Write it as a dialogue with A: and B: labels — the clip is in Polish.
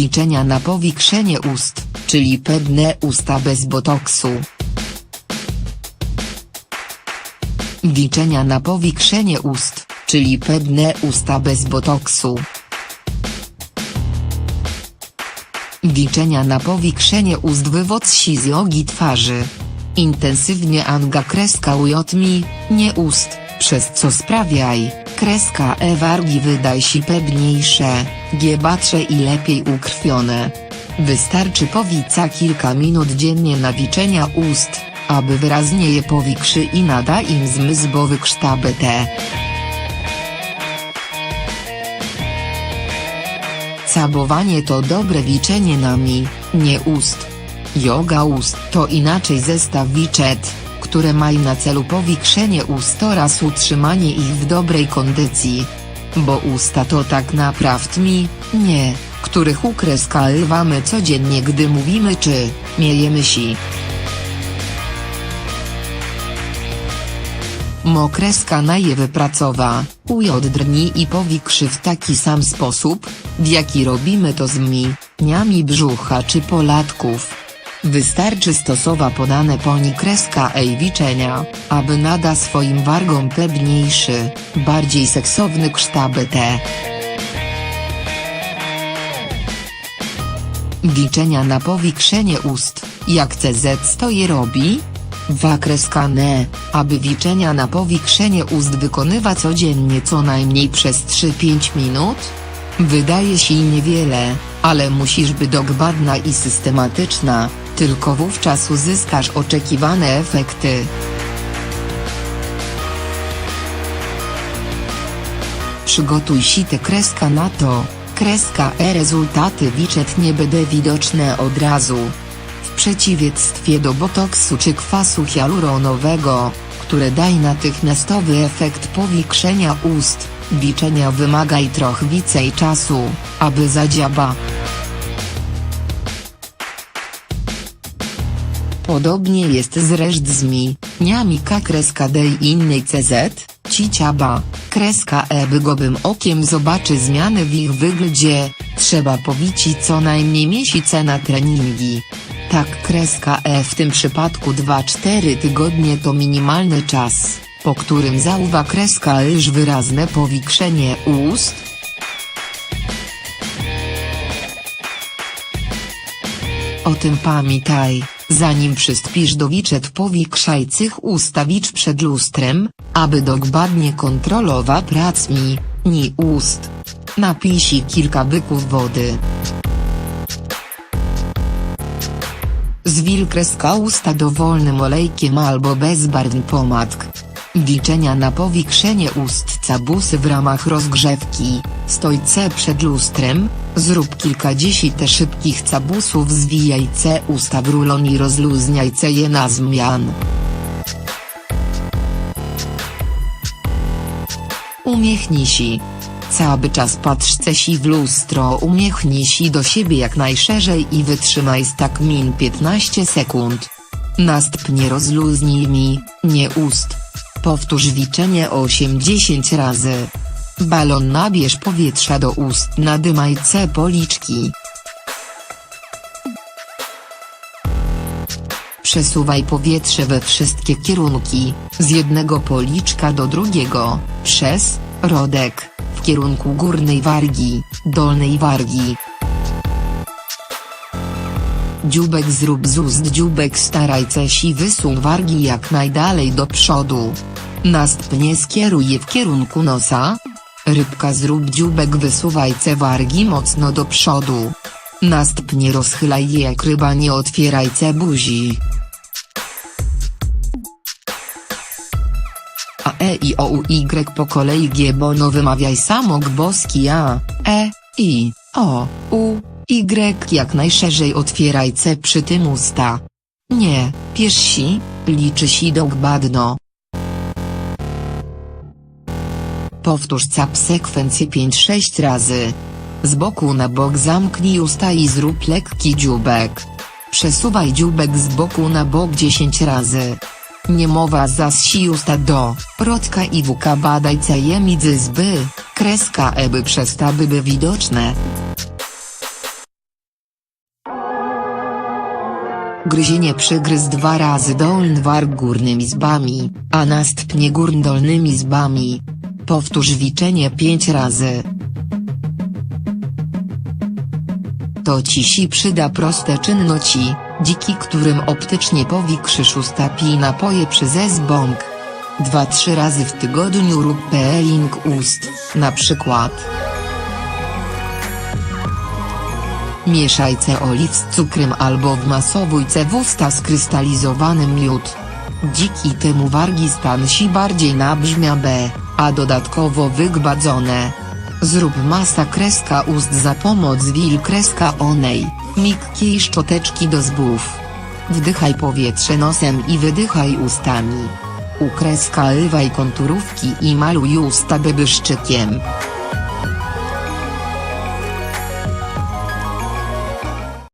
A: Liczenia na powiększenie ust, czyli pewne usta bez botoksu. Liczenia na powiększenie ust, czyli pewne usta bez botoksu. Liczenia na powiększenie ust wywód z jogi twarzy. Intensywnie anga kreska ujotmi, nie ust, przez co sprawiaj, kreska e wargi wydaj się pewniejsze, giebatrze i lepiej ukrwione. Wystarczy powica kilka minut dziennie nawiczenia ust, aby wyraźnie je powiększy i nada im zmysłowy kształt. Cabowanie to dobre wiczenie nami, nie ust. Yoga ust to inaczej zestaw wiczet, które mają na celu powiększenie ust oraz utrzymanie ich w dobrej kondycji. Bo usta to tak naprawdę mi, nie, których ukreskaływamy codziennie gdy mówimy czy, miejemy si. Mokreska na je wypracowa, ujodrni i powiększy w taki sam sposób, w jaki robimy to z mi, niami brzucha czy polatków. Wystarczy stosowa podane poni kreska ej wiczenia, aby nada swoim wargom pewniejszy, bardziej seksowny kształt te. Liczenia na powiększenie ust, jak CZ to je robi? Wakreskane, aby wiczenia na powiększenie ust wykonywa codziennie co najmniej przez 3-5 minut? Wydaje się niewiele, ale musisz być dogłębna i systematyczna, tylko wówczas uzyskasz oczekiwane efekty. Przygotuj site kreska na to, kreska e rezultaty wiczet nie będą widoczne od razu. W przeciwieństwie do botoksu czy kwasu hialuronowego, które daje natychmiastowy efekt powiększenia ust, wiczenia wymaga i trochę więcej czasu, aby zadziała. Podobnie jest z mi, niamika kreska D i innej CZ, ciciaba, kreska E by gobym okiem zobaczy zmiany w ich wyglądzie, trzeba powicić co najmniej miesiące na treningi. Tak kreska E w tym przypadku 2-4 tygodnie to minimalny czas, po którym zauwa kreska już wyrazne powiększenie ust, O tym pamiętaj, zanim przystąpisz do wiczet powiększajcych ustawicz przed lustrem, aby dogłębnie kontrolowa prac mi, ni ust. Napij się kilka byków wody. Zwil kreska usta dowolnym olejkiem albo bezbarwny pomadk. Liczenia na powiększenie ust cabusy w ramach rozgrzewki, stojce przed lustrem, zrób kilkadziesiąt szybkich cabusów zwijajce usta w rulon i rozluźniajce je na zmian. Umiechnij się. Cały czas patrzce si w lustro umiechnij się do siebie jak najszerzej i wytrzymaj z tak min 15 sekund. Następnie rozluźnij mi, nie ust. Powtórz wiczenie 8-10 razy. Balon nabierz powietrza do ust nadymajce policzki. Przesuwaj powietrze we wszystkie kierunki, z jednego policzka do drugiego, przez, rodek, w kierunku górnej wargi, dolnej wargi. Dziubek zrób z ust dziubek starajce si wysuń wargi jak najdalej do przodu. Następnie skieruj je w kierunku nosa. Rybka zrób dziubek wysuwajce wargi mocno do przodu. Następnie rozchylaj je jak ryba nie otwierajce buzi. A E I O U Y po kolei G bono wymawiaj samok boski A, E, I, O, U, Y jak najszerzej otwieraj C przy tym usta. Nie, piersi, liczy si dogłębno. Powtórz cap sekwencję 5-6 razy. Z boku na bok zamknij usta i zrób lekki dziubek. Przesuwaj dziubek z boku na bok 10 razy. Nie mowa za si usta do, rodka i wuka badaj cejemidzy zby, kreska eby przestały by widoczne. Gryzienie przygryz dwa razy dolny warg górnymi zbami, a następnie górn dolnymi zbami. Powtórz wiczenie pięć razy. To ci si przyda proste czynności, dziki którym optycznie powikrzysz usta pij napoje przez. Dwa trzy razy w tygodniu rób peeling ust, na przykład. Mieszajce oliw z cukrem albo wmasowujce w usta skrystalizowany miód. Dziki temu wargi stan si bardziej nabrzmia B, a dodatkowo wygbadzone. Zrób masa kreska ust za pomoc wil kreska onej, miękkiej szczoteczki do zbów. Wdychaj powietrze nosem i wydychaj ustami. Ukreska ywaj konturówki i maluj usta bebryszczykiem.